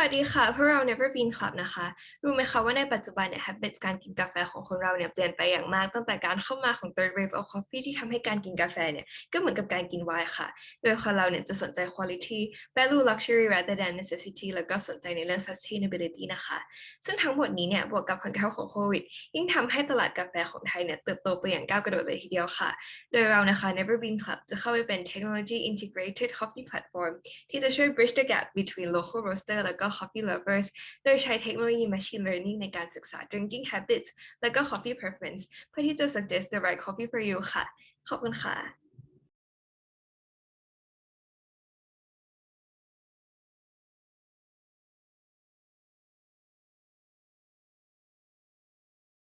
วัสดีค่ะพวกเรา Never Been Club นะคะ รู้ไหมคะว่าในปัจจุบันเนี่ย habits การกินกาแฟของคนเราเนี่ยเปลี่ยนไปอย่างมากตั้งแต่การเข้ามาของ third wave of coffee ที่ทำให้การกินกาแฟเนี่ย ก็เหมือนกับการกินไวน์ค่ะ โดยคนเราเนี่ยจะสนใจ quality value luxury rather than necessity แล้วก็สนใจในเรื่อง sustainability นะคะ ซึ่งทั้งหมดนี้เนี่ยบวกกับผลกระทบของโควิด ยิ่งทำให้ตลาดกาแฟของไทยเนี่ยเติบโตไปอย่างก้าวกระโดดเลยทีเดียวค่ะ โดยเรานะคะ Never Been Club จะเข้าไปเป็น technology integrated coffee platform ที่จะช่วย bridge the gap between local roaster แล้วก็ coffee lovers โดยใช้เทคโนโลยี machine learning ในการศึกษา drinking habits และก็ coffee preference เพื่อที่จะ suggest the right coffee for you ค่ะ ขอบคุณค่ะ